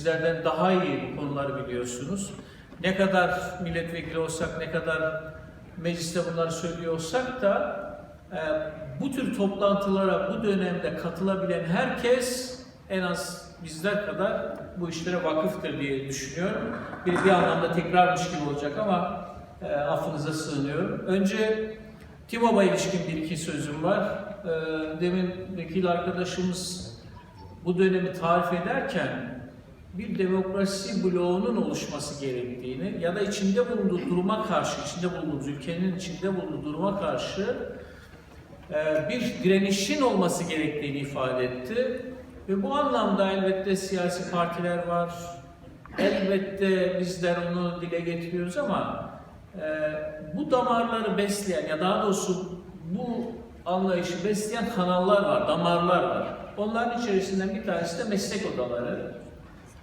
bizlerden daha iyi bu konuları biliyorsunuz. Ne kadar milletvekili olsak, ne kadar mecliste bunları söylüyor olsak da e, bu tür toplantılara bu dönemde katılabilen herkes en az bizler kadar bu işlere vakıftır diye düşünüyorum. Bir, bir anlamda tekrarmış gibi olacak ama e, affınıza sığınıyorum. Önce TİMOB'a ilişkin bir iki sözüm var. E, demin vekil arkadaşımız bu dönemi tarif ederken bir demokrasi bloğunun oluşması gerektiğini ya da içinde bulunduğu duruma karşı, içinde bulunduğumuz ülkenin içinde bulunduğu duruma karşı e, bir direnişin olması gerektiğini ifade etti. Ve bu anlamda elbette siyasi partiler var, elbette bizler onu dile getiriyoruz ama e, bu damarları besleyen ya daha doğrusu bu anlayışı besleyen kanallar var, damarlar var. Onların içerisinden bir tanesi de meslek odaları.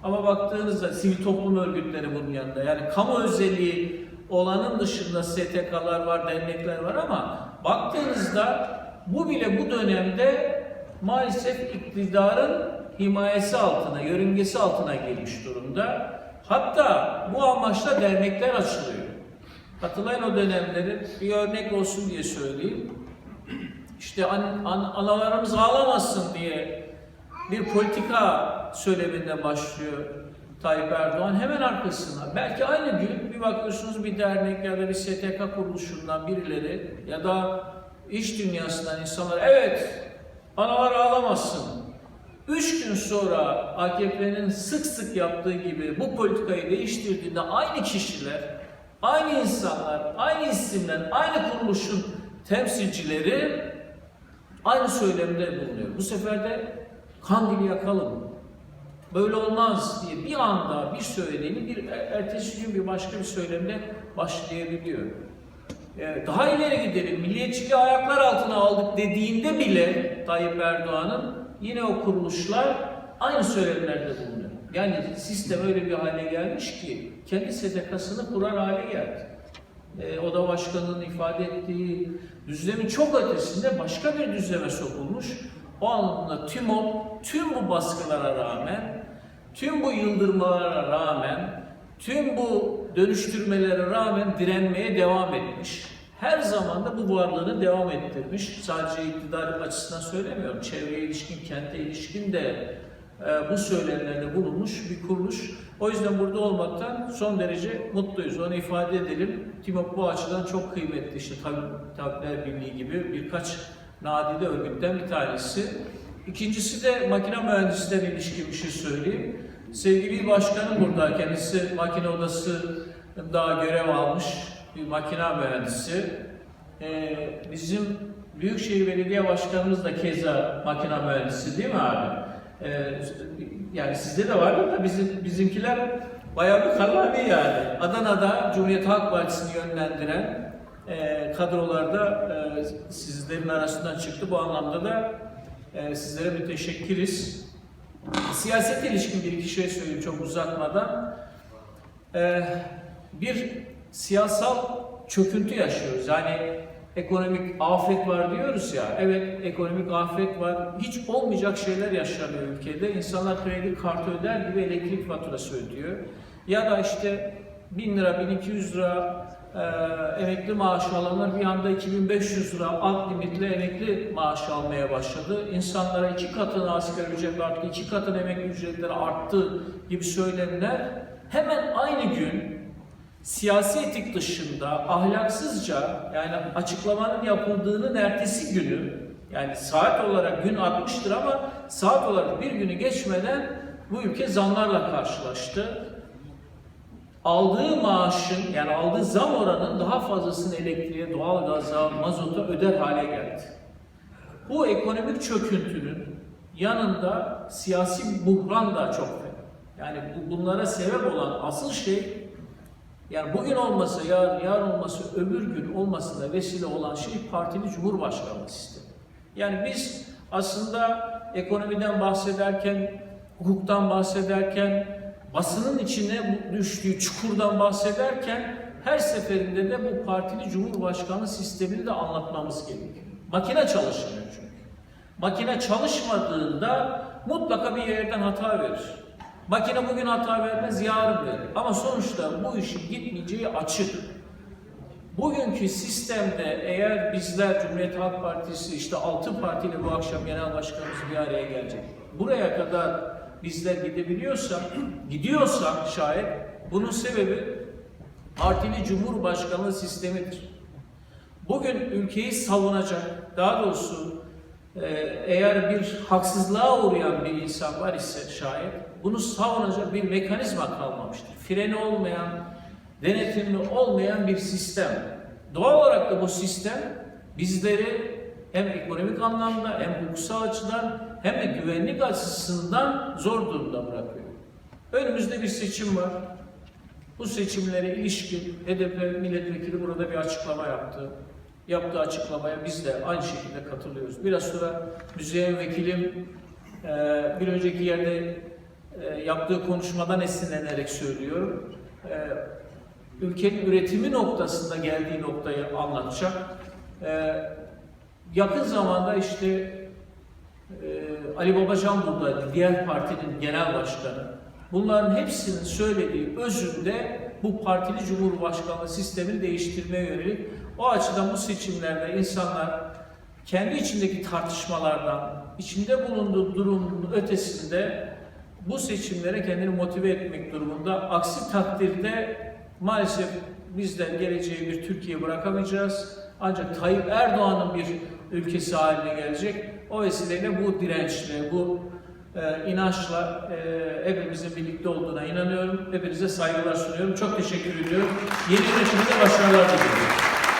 Ama baktığınızda sivil toplum örgütleri bunun yanında. Yani kamu özelliği olanın dışında STK'lar var, dernekler var ama baktığınızda bu bile bu dönemde maalesef iktidarın himayesi altına, yörüngesi altına gelmiş durumda. Hatta bu amaçla dernekler açılıyor. Hatırlayın o dönemleri bir örnek olsun diye söyleyeyim. İşte an, an- analarımız ağlamasın diye bir politika söyleminde başlıyor Tayyip Erdoğan. Hemen arkasına belki aynı gün bir bakıyorsunuz bir dernek ya da bir STK kuruluşundan birileri ya da iş dünyasından insanlar evet analar ağlamasın. Üç gün sonra AKP'nin sık sık yaptığı gibi bu politikayı değiştirdiğinde aynı kişiler, aynı insanlar, aynı isimler, aynı kuruluşun temsilcileri aynı söylemde bulunuyor. Bu sefer de kandili yakalım. Böyle olmaz diye bir anda bir söylediğini bir er- ertesi gün bir başka bir söylemle başlayabiliyor. Ee, Daha ileri gidelim. Milliyetçiliği ayaklar altına aldık dediğinde bile Tayyip Erdoğan'ın yine o kuruluşlar aynı söylemlerde bulunuyor. Yani sistem öyle bir hale gelmiş ki kendi STK'sını kurar hale geldi e, oda başkanının ifade ettiği düzlemin çok ötesinde başka bir düzleme sokulmuş. O anlamda TÜMOP tüm bu baskılara rağmen, tüm bu yıldırmalara rağmen, tüm bu dönüştürmelere rağmen direnmeye devam etmiş. Her zaman da bu varlığını devam ettirmiş. Sadece iktidar açısından söylemiyorum. Çevreye ilişkin, kente ilişkin de e, bu söylemlerde bulunmuş bir kuruluş. O yüzden burada olmaktan son derece mutluyuz. Onu ifade edelim. TİMOP bu açıdan çok kıymetli. İşte Tab- Tabipler Birliği gibi birkaç nadide örgütten bir tanesi. İkincisi de makine mühendislerine ilişkin bir şey söyleyeyim. Sevgili İl Başkanım burada. Kendisi makine odasında görev almış bir makine mühendisi. Ee, bizim Büyükşehir Belediye Başkanımız da keza makine mühendisi değil mi abi? Ee, yani sizde de vardır da bizim bizimkiler bayağı bir kallavi yani. Adana'da Cumhuriyet Halk Partisi'ni yönlendiren e, kadrolarda e, sizlerin arasından çıktı. Bu anlamda da e, sizlere müteşekkiriz. Siyasete ilişkin bir iki şey söyleyeyim çok uzatmadan. Ee, bir siyasal çöküntü yaşıyoruz. Yani ekonomik afet var diyoruz ya. Evet ekonomik afet var. Hiç olmayacak şeyler yaşanıyor ülkede. İnsanlar kredi kartı öder gibi elektrik faturası ödüyor. Ya da işte 1000 lira, 1200 lira e, emekli maaşı alanlar bir anda 2500 lira alt limitle emekli maaşı almaya başladı. İnsanlara iki katına asgari ücret arttı, iki katına emekli ücretleri arttı gibi söylemler hemen aynı gün siyasi etik dışında ahlaksızca yani açıklamanın yapıldığının ertesi günü yani saat olarak gün artmıştır ama saat olarak bir günü geçmeden bu ülke zamlarla karşılaştı aldığı maaşın yani aldığı zam oranının daha fazlasını elektriğe, doğalgaza, mazota öder hale geldi. Bu ekonomik çöküntünün yanında siyasi buhran da çok fena. Yani bu, bunlara sebep olan asıl şey yani bugün olmasa, yarın, yarın olmasa, öbür gün olmasına vesile olan şey partili cumhurbaşkanlığı sistemi. Yani biz aslında ekonomiden bahsederken, hukuktan bahsederken, basının içine düştüğü çukurdan bahsederken her seferinde de bu partili cumhurbaşkanlığı sistemini de anlatmamız gerekiyor. Makine çalışmıyor çünkü. Makine çalışmadığında mutlaka bir yerden hata verir. Makine bugün hata vermez, yarın verir. Ama sonuçta bu işin gitmeyeceği açık. Bugünkü sistemde eğer bizler Cumhuriyet Halk Partisi işte altı partiyle bu akşam genel başkanımız bir araya gelecek. Buraya kadar bizler gidebiliyorsak, gidiyorsak şayet bunun sebebi partili cumhurbaşkanlığı sistemidir. Bugün ülkeyi savunacak, daha doğrusu e, eğer bir haksızlığa uğrayan bir insan var ise şayet bunu savunacak bir mekanizma kalmamıştır. Freni olmayan, denetimli olmayan bir sistem. Doğal olarak da bu sistem bizleri hem ekonomik anlamda hem hukuksal açıdan hem de güvenlik açısından zor durumda bırakıyor. Önümüzde bir seçim var. Bu seçimlere ilişkin HDP milletvekili burada bir açıklama yaptı. Yaptığı açıklamaya biz de aynı şekilde katılıyoruz. Biraz sonra müzeyen vekilim e, bir önceki yerde e, yaptığı konuşmadan esinlenerek söylüyorum. E, ülkenin üretimi noktasında geldiği noktayı anlatacak. Yakın zamanda işte Ali Babacan buradaydı, diğer partinin genel başkanı. Bunların hepsinin söylediği özünde bu partili cumhurbaşkanlığı sistemini değiştirmeye yönelik. O açıdan bu seçimlerde insanlar kendi içindeki tartışmalardan, içinde bulunduğu durumun ötesinde bu seçimlere kendini motive etmek durumunda. Aksi takdirde maalesef bizler geleceği bir Türkiye bırakamayacağız. Ancak Tayyip Erdoğan'ın bir ülkesi haline gelecek. O vesileyle bu dirençle, bu e, inançla e, hepimizin birlikte olduğuna inanıyorum. Hepinize saygılar sunuyorum. Çok teşekkür ediyorum. Yeni yönetimde başarılar diliyorum.